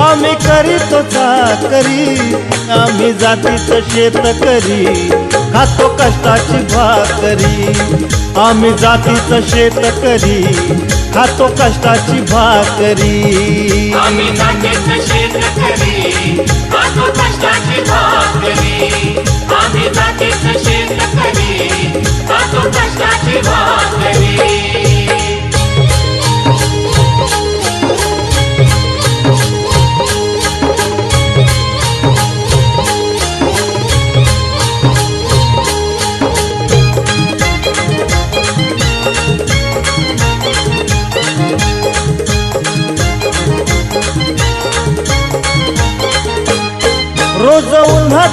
आम्ही करीतो चाकरी आम्ही जातीचं शेतकरी खातो कष्टाची भाकरी. आम्ही जातीचं शेतकरी खातो कष्टाची भाकरी. आम्ही जातीचं शेतकरी खातो कष्टाची भाकरी. आम्ही जातीचं शेतकरी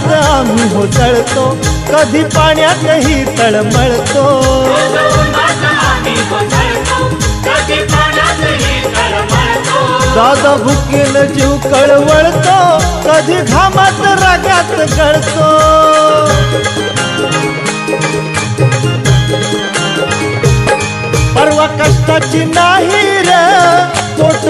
उन्हात आम्ही होतळतो. कधी पाण्यातही तळमळतो. दादा भुकेल जीव कळवळतो. कधी घामात रागात गळतो. परवा कष्टाची नाही रे पोट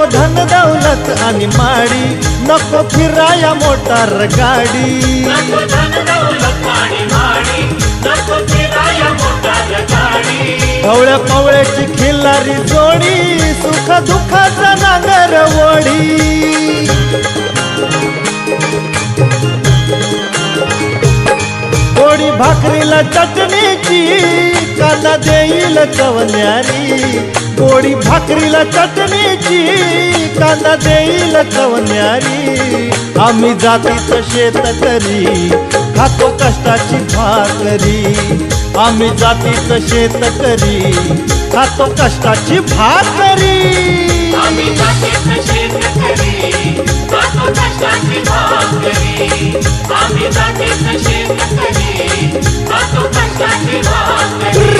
नको धन दौलत आणि माडी नको फिराया मोटार गाडी. ढवळ्या पवळ्याची खिल्लारी जोडी सुख दुःखाचा नांगर वडी. गोडी भाकरीला चटणीची कांदा देईल कवन्यारी. गोडी भाकरीला चटणीची कांदा देईल कवन्यारी आम्ही जातीचं शेतकरी खातो कष्टाची भाकरी. आम्ही जातीचं शेतकरी खातो कष्टाची भाकरी. आम्ही जातीचं शेतकरी खातो कष्टाची भाकरी. आम्ही जातीचं शेतकरी खातो कष्टाची भाकरी.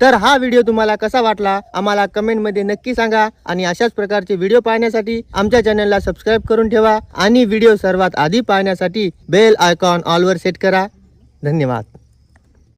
तर हा व्हिडिओ तुम्हाला कसा वाटला आम्हाला कमेंटमध्ये नक्की सांगा आणि अशाच प्रकारचे व्हिडिओ पाहण्यासाठी आमच्या चॅनलला सबस्क्राईब करून ठेवा आणि व्हिडिओ सर्वात आधी पाहण्यासाठी बेल आयकॉन ऑलवर सेट करा. धन्यवाद.